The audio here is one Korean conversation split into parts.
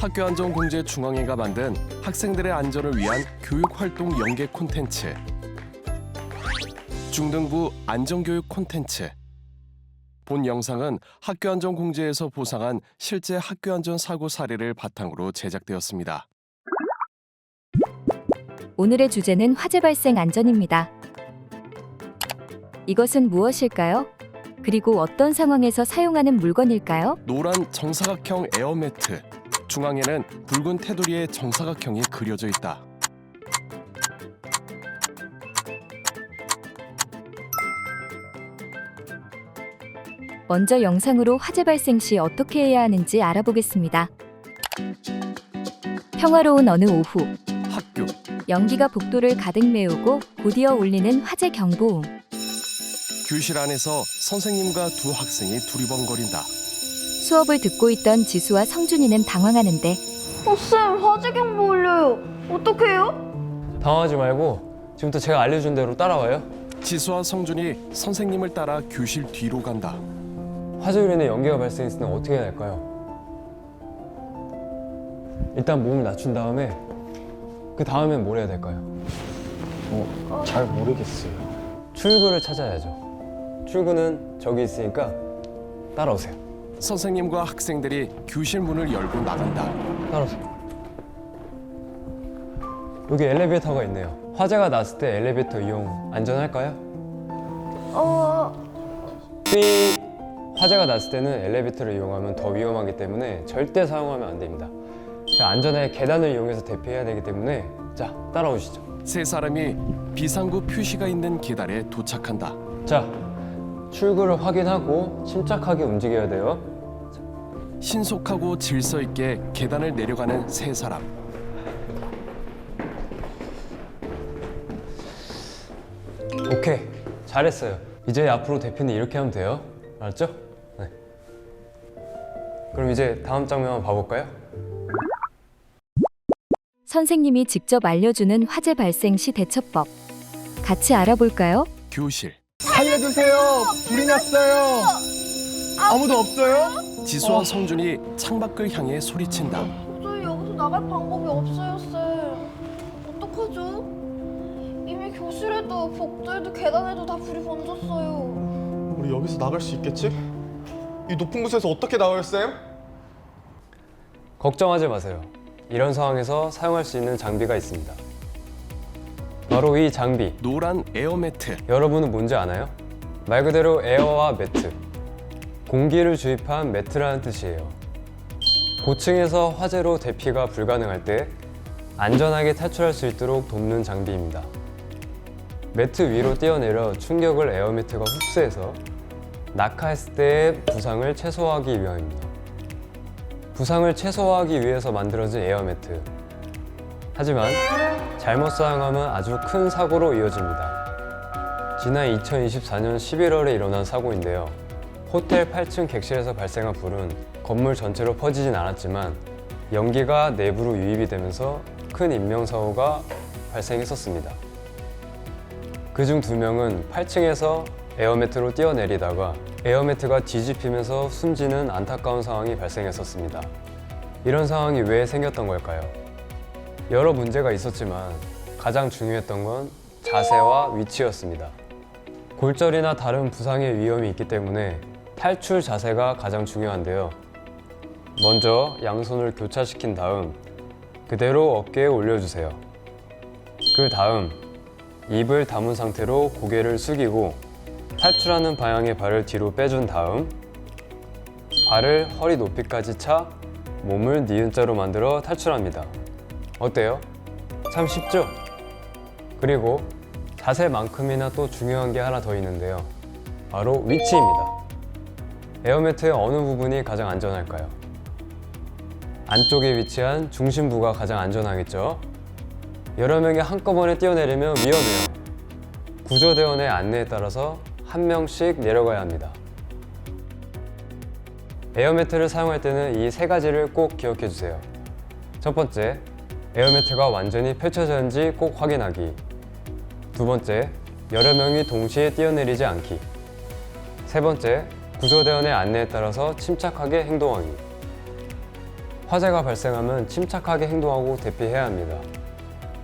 학교 안전 공제 중앙회가 만든 학생들의 안전을 위한 교육 활동 연계 콘텐츠 중등부 안전교육 콘텐츠 본 영상은 학교 안전 공제에서 보상한 실제 학교 안전 사고 사례를 바탕으로 제작되었습니다. 오늘의 주제는 화재 발생 안전입니다. 이것은 무엇일까요? 그리고 어떤 상황에서 사용하는 물건일까요? 노란 정사각형 에어매트 중앙에는 붉은 테두리의 정사각형이 그려져 있다. 먼저 영상으로 화재 발생 시 어떻게 해야 하는지 알아보겠습니다. 평화로운 어느 오후, 학교 연기가 복도를 가득 메우고 곧이어 울리는 화재 경보음. 교실 안에서 선생님과 두 학생이 두리번거린다. 수업을 듣고 있던 지수와 성준이는 당황하는데 어, 쌤, 화재 경보 울려요. 어떡해요? 당황하지 말고 지금부터 제가 알려준 대로 따라와요. 지수와 성준이 선생님을 따라 교실 뒤로 간다. 화재로 인해 연기가 발생했을 때 어떻게 해야 할까요? 일단 몸을 낮춘 다음에 그 다음엔 뭘 해야 될까요? 어, 잘 모르겠어요. 출구를 찾아야죠. 출구는 저기 있으니까 따라오세요. 선생님과 학생들이 교실 문을 열고 나간다. 따라오세요. 여기 엘리베이터가 있네요. 화재가 났을 때 엘리베이터 이용 안전할까요? 어, 삐 화재가 났을 때는 엘리베이터를 이용하면 더 위험하기 때문에 절대 사용하면 안 됩니다. 자, 안전하게 계단을 이용해서 대피해야 되기 때문에 자, 따라오시죠. 세 사람이 비상구 표시가 있는 계단에 도착한다. 자, 출구를 확인하고 침착하게 움직여야 돼요. 신속하고 질서 있게 계단을 내려가는 세 사람. 오케이, 잘했어요. 이제 앞으로 대피는 이렇게 하면 돼요. 알았죠? 네. 그럼 이제 다음 장면 한번 봐볼까요? 선생님이 직접 알려주는 화재 발생 시 대처법. 같이 알아볼까요? 교실. 살려주세요! 불이 났어요! 아무도 없어요? 지수와 성준이 창밖을 향해 소리친다. 도저히 여기서 나갈 방법이 없어요, 쌤. 어떡하죠? 이미 교실에도 복도에도 계단에도 다 불이 번졌어요. 우리 여기서 나갈 수 있겠지? 이 높은 곳에서 어떻게 나와요, 쌤? 걱정하지 마세요. 이런 상황에서 사용할 수 있는 장비가 있습니다. 바로 이 장비. 노란 에어 매트. 여러분은 뭔지 아나요? 말 그대로 에어와 매트. 공기를 주입한 매트라는 뜻이에요. 고층에서 화재로 대피가 불가능할 때 안전하게 탈출할 수 있도록 돕는 장비입니다. 매트 위로 뛰어내려 충격을 에어 매트가 흡수해서 낙하했을 때의 부상을 최소화하기 위함입니다. 부상을 최소화하기 위해서 만들어진 에어 매트. 하지만 잘못 사용하면 아주 큰 사고로 이어집니다. 지난 2024년 11월에 일어난 사고인데요. 호텔 8층 객실에서 발생한 불은 건물 전체로 퍼지진 않았지만 연기가 내부로 유입이 되면서 큰 인명사고가 발생했었습니다. 그중 두 명은 8층에서 에어매트로 뛰어내리다가 에어매트가 뒤집히면서 숨지는 안타까운 상황이 발생했었습니다. 이런 상황이 왜 생겼던 걸까요? 여러 문제가 있었지만 가장 중요했던 건 자세와 위치였습니다. 골절이나 다른 부상의 위험이 있기 때문에 탈출 자세가 가장 중요한데요. 먼저 양손을 교차시킨 다음 그대로 어깨에 올려주세요. 그 다음 입을 다문 상태로 고개를 숙이고 탈출하는 방향의 발을 뒤로 빼준 다음 발을 허리 높이까지 차 몸을 니은자로 만들어 탈출합니다. 어때요? 참 쉽죠? 그리고 자세만큼이나 또 중요한 게 하나 더 있는데요. 바로 위치입니다. 에어매트의 어느 부분이 가장 안전할까요? 안쪽에 위치한 중심부가 가장 안전하겠죠? 여러 명이 한꺼번에 뛰어내리면 위험해요. 구조대원의 안내에 따라서 한 명씩 내려가야 합니다. 에어매트를 사용할 때는 이 세 가지를 꼭 기억해 주세요. 첫 번째, 에어매트가 완전히 펼쳐졌는지 꼭 확인하기. 두 번째, 여러 명이 동시에 뛰어내리지 않기. 세 번째, 구조대원의 안내에 따라서 침착하게 행동하기. 화재가 발생하면 침착하게 행동하고 대피해야 합니다.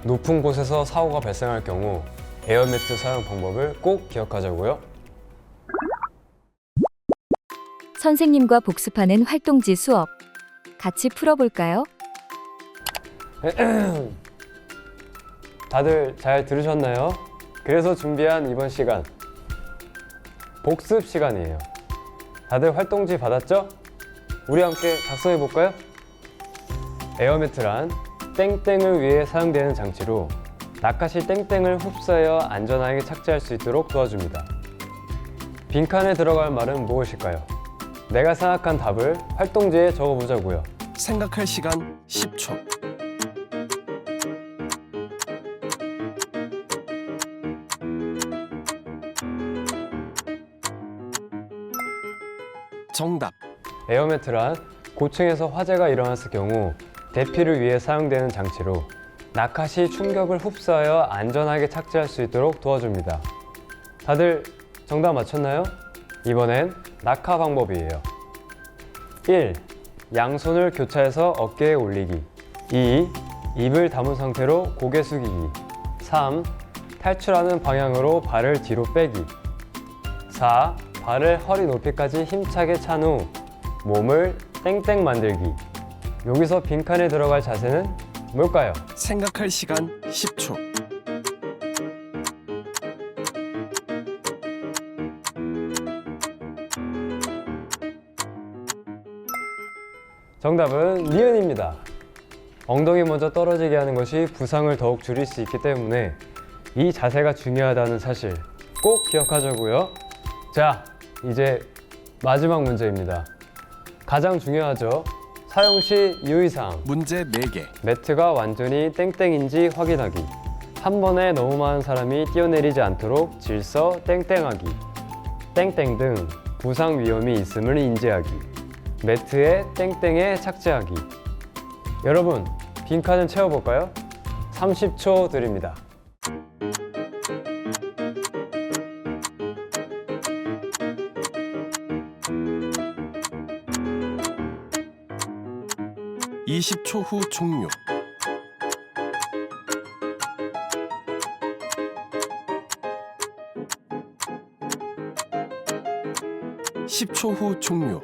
높은 곳에서 사고가 발생할 경우 에어매트 사용 방법을 꼭 기억하자고요. 선생님과 복습하는 활동지 수업. 같이 풀어볼까요? 다들 잘 들으셨나요? 그래서 준비한 이번 시간 복습 시간이에요. 다들 활동지 받았죠? 우리 함께 작성해 볼까요? 에어매트란 땡땡을 위해 사용되는 장치로 낙하시 땡땡을 흡수하여 안전하게 착지할 수 있도록 도와줍니다. 빈칸에 들어갈 말은 무엇일까요? 내가 생각한 답을 활동지에 적어보자고요. 생각할 시간 10초. 정답. 에어매트란 고층에서 화재가 일어났을 경우 대피를 위해 사용되는 장치로 낙하 시 충격을 흡수하여 안전하게 착지할 수 있도록 도와줍니다. 다들 정답 맞췄나요? 이번엔 낙하 방법이에요. 1. 양손을 교차해서 어깨에 올리기 2. 입을 다문 상태로 고개 숙이기 3. 탈출하는 방향으로 발을 뒤로 빼기 4. 발을 허리 높이까지 힘차게 찬 후 몸을 땡땡 만들기. 여기서 빈칸에 들어갈 자세는 뭘까요? 생각할 시간 10초. 정답은 니은입니다. 엉덩이 먼저 떨어지게 하는 것이 부상을 더욱 줄일 수 있기 때문에 이 자세가 중요하다는 사실 꼭 기억하자고요. 자, 이제 마지막 문제입니다. 가장 중요하죠. 사용 시 유의사항. 문제 4개. 매트가 완전히 땡땡인지 확인하기. 한 번에 너무 많은 사람이 뛰어내리지 않도록 질서 땡땡하기. 땡땡 등 부상 위험이 있음을 인지하기. 매트에 땡땡에 착지하기. 여러분, 빈칸을 채워볼까요? 30초 드립니다. 이십 초후 종료. 십초후 종료.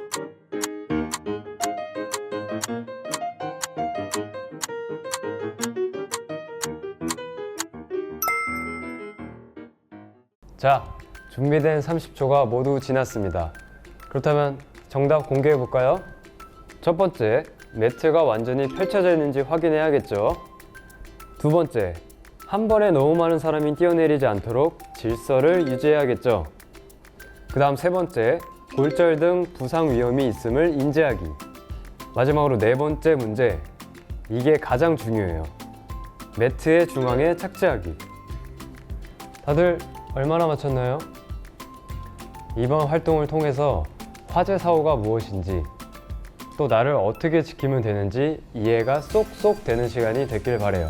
자, 준비된 30초가 모두 지났습니다. 그렇다면 정답 공개해 볼까요? 첫 번째, 매트가 완전히 펼쳐져 있는지 확인해야겠죠. 두 번째, 한 번에 너무 많은 사람이 뛰어내리지 않도록 질서를 유지해야겠죠. 그 다음 세 번째, 골절 등 부상 위험이 있음을 인지하기. 마지막으로 네 번째 문제, 이게 가장 중요해요. 매트의 중앙에 착지하기. 다들 얼마나 맞췄나요? 이번 활동을 통해서 화재 사고가 무엇인지 또 나를 어떻게 지키면 되는지 이해가 쏙쏙 되는 시간이 됐길 바래요.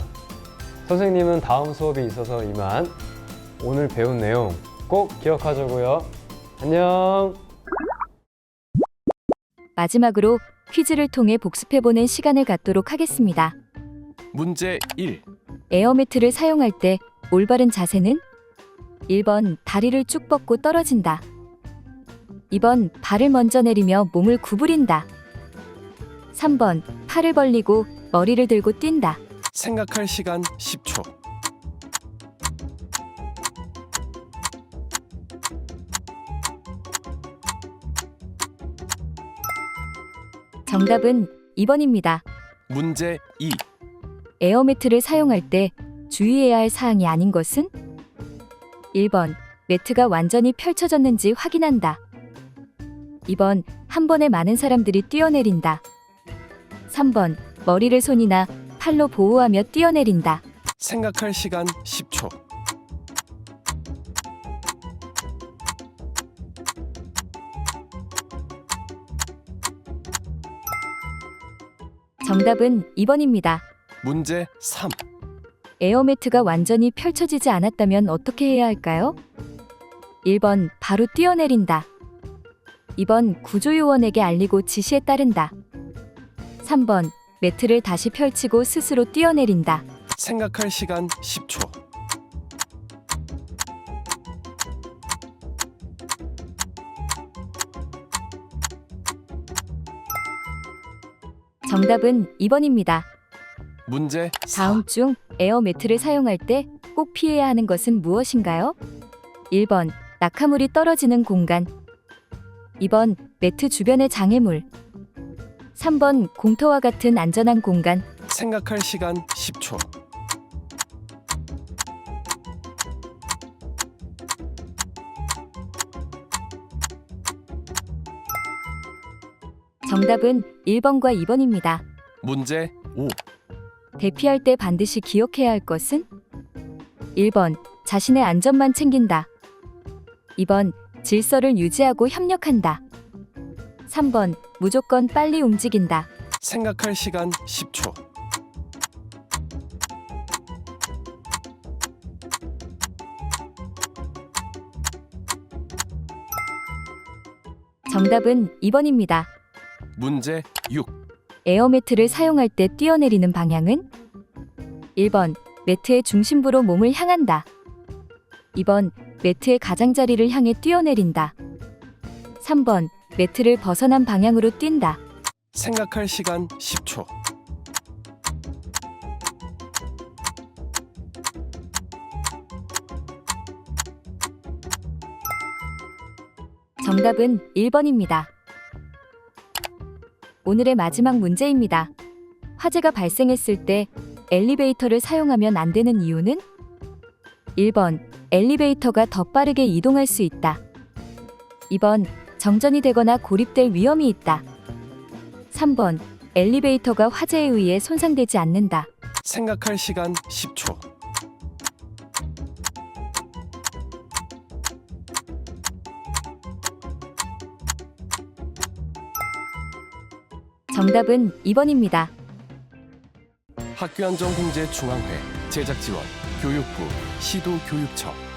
선생님은 다음 수업이 있어서 이만 오늘 배운 내용 꼭 기억하자고요. 안녕. 마지막으로 퀴즈를 통해 복습해보는 시간을 갖도록 하겠습니다. 문제 1. 에어매트를 사용할 때 올바른 자세는 1번 다리를 쭉 뻗고 떨어진다. 2번 발을 먼저 내리며 몸을 구부린다. 3번 팔을 벌리고 머리를 들고 뛴다. 생각할 시간 10초. 정답은 2번입니다. 문제 2. 에어매트를 사용할 때 주의해야 할 사항이 아닌 것은 1번 매트가 완전히 펼쳐졌는지 확인한다. 2번 한 번에 많은 사람들이 뛰어내린다. 3번 머리를 손이나 팔로 보호하며 뛰어내린다. 생각할 시간 10초. 정답은 2번입니다. 문제 3. 에어매트가 완전히 펼쳐지지 않았다면 어떻게 해야 할까요? 1번 바로 뛰어내린다. 2번 구조요원에게 알리고 지시에 따른다. 3번 매트를 다시 펼치고 스스로 뛰어내린다. 생각할 시간 10초. 정답은 2번입니다. 문제 4. 다음 중 에어 매트를 사용할 때 꼭 피해야 하는 것은 무엇인가요? 1번 낙하물이 떨어지는 공간 2번 매트 주변의 장애물 3번 공터와 같은 안전한 공간 생각할 시간 10초. 정답은 1번과 2번입니다. 문제 5. 대피할 때 반드시 기억해야 할 것은 1번 자신의 안전만 챙긴다. 2번 질서를 유지하고 협력한다. 3번 무조건 빨리 움직인다. 생각할 시간 10초. 정답은 2번입니다. 문제 6. 에어매트를 사용할 때 뛰어내리는 방향은 1번 매트의 중심부로 몸을 향한다. 2번 매트의 가장자리를 향해 뛰어내린다. 3번 매트를 벗어난 방향으로 뛴다. 생각할 시간 10초. 정답은 1번입니다. 오늘의 마지막 문제입니다. 화재가 발생했을 때 엘리베이터를 사용하면 안 되는 이유는 1번 엘리베이터가 더 빠르게 이동할 수 있다. 2번 정전이 되거나 고립될 위험이 있다. 3번 엘리베이터가 화재에 의해 손상되지 않는다. 생각할 시간 10초. 정답은 2번입니다. 학교안전공제 중앙회 제작 지원 교육부 시도교육청